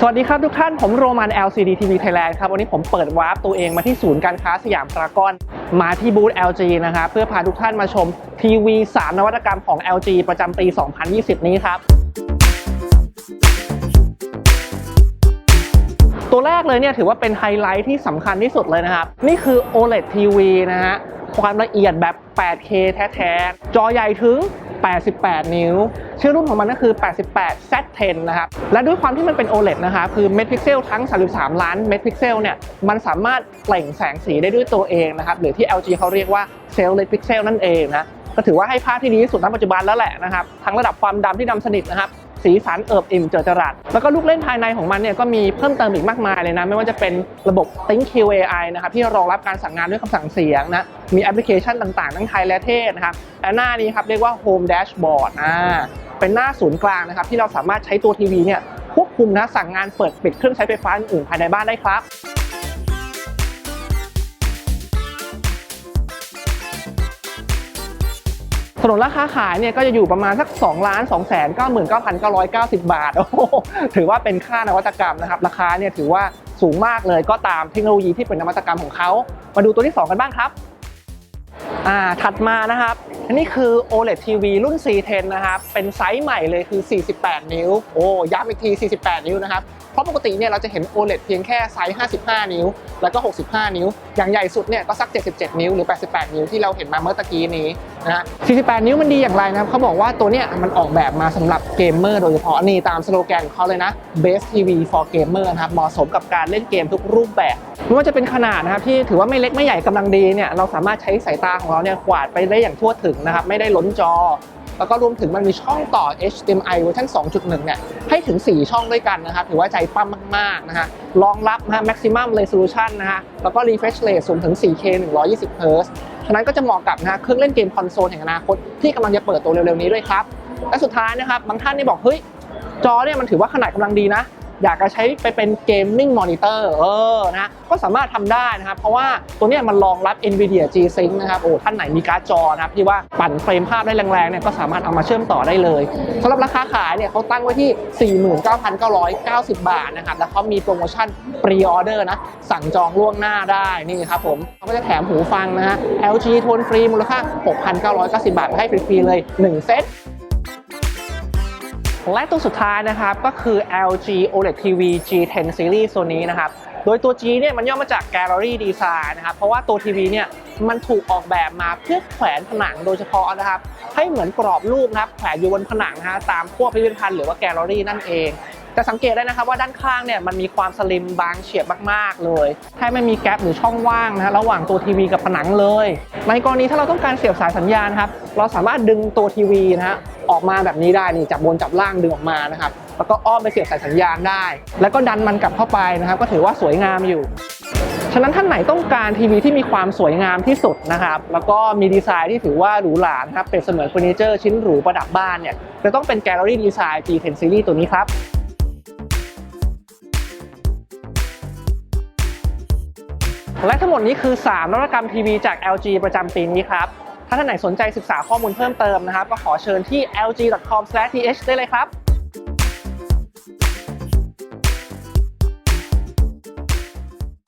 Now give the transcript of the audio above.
สวัสดีครับทุกท่านผมโรมัน LCD TV Thailand ครับ วันนี้ผมเปิดวาร์ปตัวเองมาที่ศูนย์การค้าสยามพารากอนมาที่บูธ LG นะครับเพื่อพาทุกท่านมาชมทีวี 3 นวัตกรรมของ LG ประจำปี 2020 นี้ครับ ตัวแรกเลยเนี่ยถือว่าเป็นไฮไลท์ที่สำคัญที่สุดเลยนะครับ นี่คือ OLED TV นะฮะความละเอียดแบบ 8K แท้ๆ จอใหญ่ถึง 88 นิ้ว ชื่อรุ่นของมันก็คือ 88 Z10 นะครับ และด้วยความที่มันเป็น OLED นะครับคือเม็ดพิกเซลทั้ง 33 ล้านเม็ดพิกเซลเนี่ย มันสามารถเปล่งแสงสีได้ด้วยตัวเองนะครับ หรือที่ LG เขาเรียกว่าเซลล์เลดพิกเซลนั่นเองนะ ก็ถือว่าให้ภาพที่ดีที่สุดณปัจจุบันแล้วแหละนะครับ ทั้งระดับความดำที่ดำสนิทนะครับ สีสันเอิบอิ่มเจิดจรัส แล้วก็ลูกเล่นภายในของมันเนี่ยก็มีเพิ่มเติมอีกมากมายเลยนะ ไม่ว่าจะเป็นระบบ Think QAI นะครับที่รองรับการสั่งงานด้วยคำสั่งเสียงนะ มีแอปพลิเคชันต่างๆ ทั้งไทยและเทศนะครับและหน้านี้ครับเรียกว่า Home Dashboard อ่าเป็นหน้าศูนย์กลางนะครับที่เราสามารถใช้ตัวทีวีเนี่ยควบคุมนะสั่งงานเปิดปิดเครื่องใช้ไฟฟ้าอื่นๆภายในบ้านได้ครับ ถนนราคาขายเนี่ยก็จะอยู่ประมาณสัก2ล้าน2 9 9 9 9 9บาท โอ้โหถือว่าเป็นค่านวัตกรรมนะครับ ราคาเนี่ยถือว่าสูงมากเลยก็ตามเทคโนโลยีที่เป็นนวัตกรรมของเขา มาดูตัวที่ 2 กันบ้างครับ อ่าถัดมานะครับนนี้คือ OLED TV รุ่น C10 นะครับเป็นไซส์ใหม่เลยคือ 48 นิ้ว โอ้ย้ำอีกที 48 นิ้วนะครับเพราะปกติเนี่ยเราจะเห็น OLED เพียงแค่ไซส์ 55 นิ้ว แล้วก็ 65 นิ้ว อย่างใหญ่สุดเนี่ยก็สัก 77 นิ้วหรือ 88 นิ้วที่เราเห็นมาเมื่อตะกี้นี้นะฮะ48 นิ้วมันดีอย่างไรนะครับเขาบอกว่าตัวเนี้ยมันออกแบบมาสำหรับเกมเมอร์โดยเฉพาะนี่ตามสโลแกนของเขาเลยนะ Best TV for Gamer นะครับเหมาะสมกับการเล่นเกมทุกรูปแบบไม่ว่าจะเป็นขนาดนะครับที่ถือว่าไม่เล็กไม่ใหญ่กำลังดีเนี่ยเราสามารถใช้สายตาของเราเนี่ยกวาดไปได้อย่างทั่วถึงนะครับไม่ได้ล้นจอ แล้วก็รวมถึงมันมีช่องต่อ HDMI เวอร์ชัน2.1 เนี่ยให้ถึง 4 ช่องด้วยกันนะครับถือว่าใจปั้มมากๆนะฮะรองรับนะฮะ maximum resolution นะฮะแล้วก็ refresh rate สูงถึง 4K 120 Hz ฉะนั้นก็จะเหมาะกับนะฮะเครื่องเล่นเกมคอนโซลแห่งอนาคตที่กำลังจะเปิดตัวเร็วๆนี้ด้วยครับและสุดท้ายนะครับบางท่านนี่บอกเฮ้ยจอเนี่ยมันถือว่าขนาดกำลังดีนะ อยากจะใช้ไปเป็นเกมมิ่งมอนิเตอร์เออนะก็สามารถทำได้นะครับ เพราะว่าตัวนี้มันรองรับ NVIDIA G-Sync นะครับโอ้ท่านไหนมีการ์ดจอนะครับที่ว่าปั่นเฟรมภาพได้แรงๆเนี่ยก็สามารถเอามาเชื่อมต่อได้เลยสำหรับราคาขายเนี่ยเขาตั้งไว้ที่ 49,990 บาทนะครับแล้วเขามีโปรโมชั่นปรีออเดอร์นะสั่งจองล่วงหน้าได้นี่ครับผมเขาก็จะแถมหูฟังนะฮะ LG ทนฟรีมูลค่า 6,990 บาทมาให้ฟรีๆเลย 1 เซต และตัวสุดท้ายนะครับก็คือ LG OLED TV G10 Series ตัวนี้นะครับโดยตัว G เนี่ยมันย่อมาจาก Gallery Design นะครับเพราะว่าตัวทีวีเนี่ยมันถูกออกแบบมาเพื่อแขวนผนังโดยเฉพาะนะครับให้เหมือนกรอบรูปนะครับแขวนอยู่บนผนังนะฮะตามพวกพิพิธภัณฑ์หรือว่าแกลเลอรี่นั่นเองจะสังเกตได้นะครับว่าด้านข้างเนี่ยมันมีความสลิมบางเฉียบมากๆเลยแทบไม่มีแกลบหรือช่องว่างนะฮะระหว่างตัวทีวีกับผนังเลย ในกรณีถ้าเราต้องการเสียบสายสัญญาณครับเราสามารถดึงตัวทีวีนะฮะ ออกมาแบบนี้ได้นี่จับบนจับล่างดึงออกมานะครับแล้วก็อ้อมไปเสียบสายสัญญาณได้ แล้วก็ดันมันกลับเข้าไปนะครับ ก็ถือว่าสวยงามอยู่ ฉะนั้นท่านไหนต้องการทีวีที่มีความสวยงามที่สุดนะครับ แล้วก็มีดีไซน์ที่ถือว่าหรูหรานะครับเป็นเสมือนเฟอร์นิเจอร์ชิ้นหรูประดับบ้านเนี่ยจะต้องเป็นแกลเลอรี่ดีไซน์ G10 Series ตัวนี้ครับและทั้งหมดนี้คือ 3นวัตกรรมทีวีจาก LG ประจำปีนี้ครับ ถ้าท่านไหนสนใจศึกษาข้อมูลเพิ่มเติมนะครับ ก็ขอเชิญที่ lg.com/th ได้เลยครับ